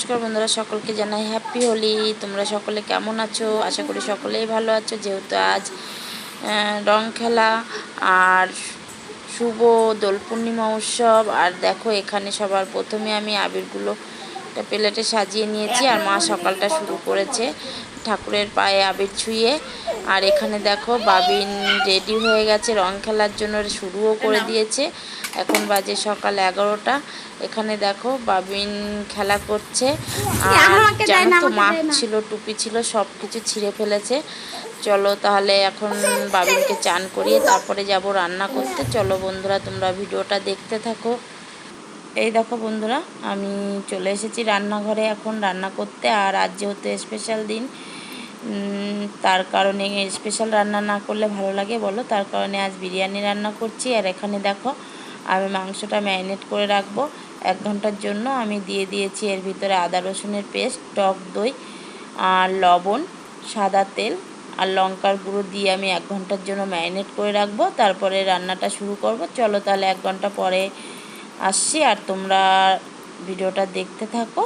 নমস্কার বন্ধুরা, সকলকে জানাই হ্যাপি হোলি তোমরা সকলে কেমন আছো? আশা করি সকলেই ভালো আছো। যেহেতু আজ রং খেলা আর শুভ দোল পূর্ণিমা উৎসব। আর দেখো, এখানে সবার প্রথমে আমি আবিরগুলো একটা প্লেটে সাজিয়ে নিয়েছি। আর মা সকালটা শুরু করেছে। ঠাকুরের পায়ে আবির ছুঁয়ে আর এখানে দেখো বাবিন রেডি হয়ে গেছে রং খেলার জন্য শুরুও করে দিয়েছে। এখন বাজে সকাল এগারোটা। এখানে দেখো বাবিন খেলা করছে। আর জানো তো মাছ ছিল টুপি ছিল সব কিছু ছিঁড়ে ফেলেছে। চলো তাহলে এখন বাবিনকে চান করিয়ে তারপরে যাব রান্না করতে। চলো বন্ধুরা তোমরা ভিডিওটা দেখতে থাকো। এই দেখো বন্ধুরা, আমি চলে এসেছি রান্নাঘরে এখন রান্না করতে, আর আজ যেহেতু স্পেশাল দিন তার কারণে স্পেশাল রান্না না করলে ভালো লাগে, বলো? তার কারণে আজ বিরিয়ানি রান্না করছি, আর এখানে দেখো, আমি মাংসটা ম্যারিনেট করে রাখব, এক ঘণ্টার জন্য আমি দিয়ে দিয়েছি এর ভিতরে আদা রসুনের পেস্ট, টক দই, আর লবণ, সাদা তেল, আর লঙ্কার গুঁড়ো দিয়ে আমি এক ঘণ্টার জন্য ম্যারিনেট করে রাখব, তারপরে রান্নাটা শুরু করব। চলো তাহলে এক ঘণ্টা পরে আসছি আর তোমরা ভিডিওটা দেখতে থাকো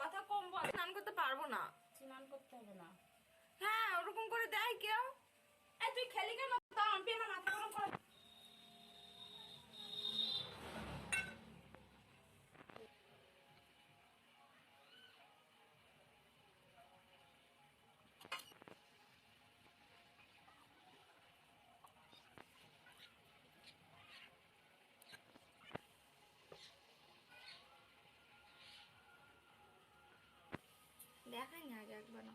কথা কম বল স্নান করতে পারব না। স্নান করতে হবে না। হ্যাঁ ওরকম করে দেয় কেউ। তুই খেলি কেন? তাও আমি আমার মাথা গরম করে। দেখাইনি আগে একবার না।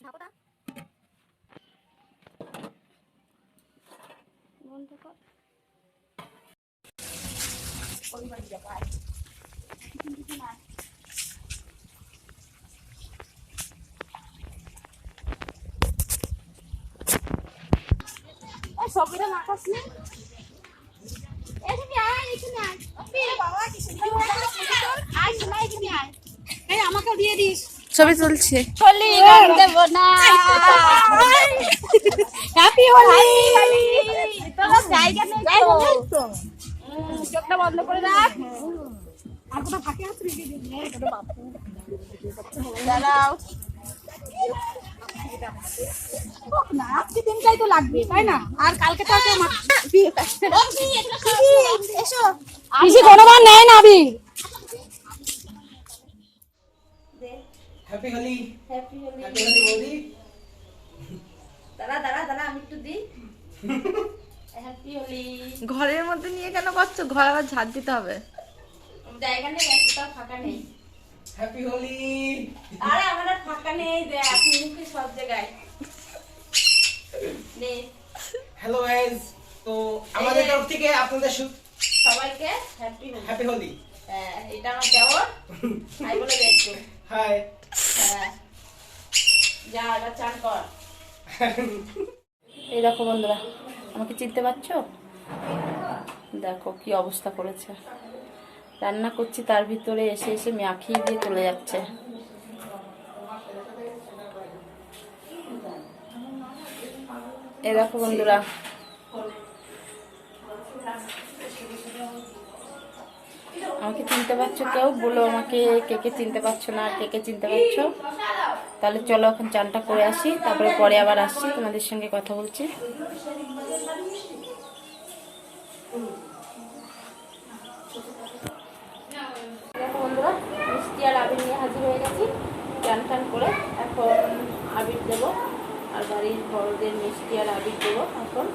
ঢাকোটা কর সবটা মাখাস নি এখানে আয় এখানে আয় ওরে বাবা কি সুন্দর আয় শোনা এখানে আয় এই আমাকে দিয়ে দিস। ছবি তুলছে হোলি রং দেব না। হ্যাপি হোলি তোর জায়গা নেই তো। চোখটা বন্ধ করে রাখ। আর কোথাও ফাঁকে আছে? নাকি দাঁড়াও। না আজকে দিনটাই তো লাগবে তাই না আর কালকে তো এসো পিসি কোনোবার নেয় না আবি। Happy Holi happy Holi happy Holi দাঁড়া দাঁড়া দাঁড়া আমি একটু দিই। হ্যাপি হোলি ঘরের মধ্যে নিয়ে কেন করছ? ঘর আবার ঝাড় দিতে হবে। জায়গা নেই একটা ফাঁকা নেই। হ্যাপি হোলি আরে আমার আর ফাঁকা নেই দেখ মুখে সব জায়গায়। নে। হ্যালো গাইস তো আমাদের তরফ থেকে আপনাদের সবাইকে হ্যাপি হোলি হ্যাপি হোলি হ্যাঁ এটা আমার দেওয়ার হাই বলে দেখছ হাই হ্যাঁ। যা এবার চান কর। এই দেখো বন্ধুরা আমাকে চিনতে পারছ? দেখো কি অবস্থা করেছে। রান্না করছি, তার ভিতরে এসে এসে মাখিয়ে দিয়ে চলে যাচ্ছে। এই দেখো বন্ধুরা। আমাকে চিনতে পারছ কেউ? বলো আমাকে কে কে চিনতে পারছ না, কে কে চিনতে পারছ? তাহলে চলো এখন চানটা করে আসি, তারপরে পরে আবার আসছি, তোমাদের সঙ্গে কথা বলছি দেখো বন্ধুরা মিষ্টি আর আবির নিয়ে হাজির হয়ে গেছি। চান টান করে এখন আবির দেব। আর বাড়ির বড়দের মিষ্টি আর আবির দেবো এখন।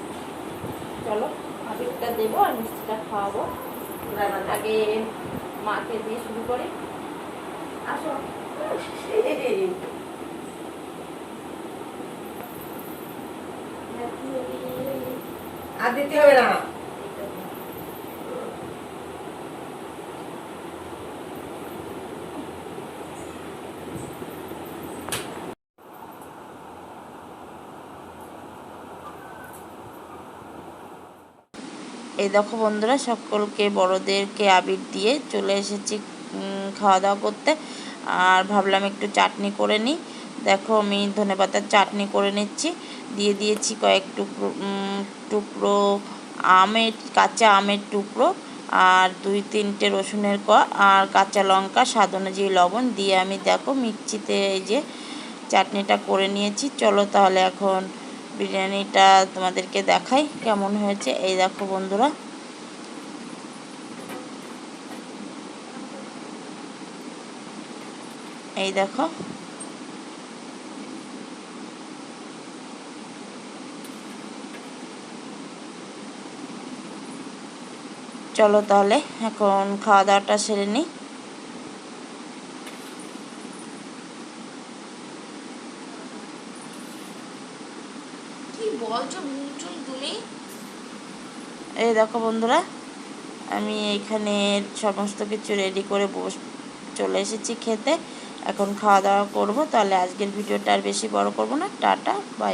চলো, আবিরটা দেবো আর মিষ্টিটা খাওয়াবো। আগে মাকে দিয়ে শুরু করি। আসো। আর দিতে হবে না। এই দেখো বন্ধুরা, সকলকে, বড়দেরকে আবির দিয়ে চলে এসেছি খাওয়া দাওয়া করতে। আর ভাবলাম একটু চাটনি করে নিই। দেখো আমি ধনেপাতার চাটনি করে নিচ্ছি। দিয়ে দিয়েছি কয়েক টুকরো টুকরো আমের, কাঁচা আমের টুকরো আর দুই তিনটে রসুনের ক আর কাঁচা লঙ্কা, স্বাদ অনুযায়ী লবণ। দিয়ে আমি দেখো মিক্সিতে এই যে চাটনিটা করে নিয়েছি। চলো তাহলে এখন বিরিয়ানিটা তোমাদেরকে দেখাই কেমন হয়েছে। এই দেখো বন্ধুরা। এই দেখো। চলো তাহলে এখন খাওয়া দাওয়াটা সেরে নিই। এই দেখো বন্ধুরা, আমি এইখানে সমস্ত কিছু রেডি করে বস, চলে এসেছি খেতে। এখন খাওয়া দাওয়া করব, তাহলে আজকের ভিডিওটা আর বেশি বড় করব না। Tata bye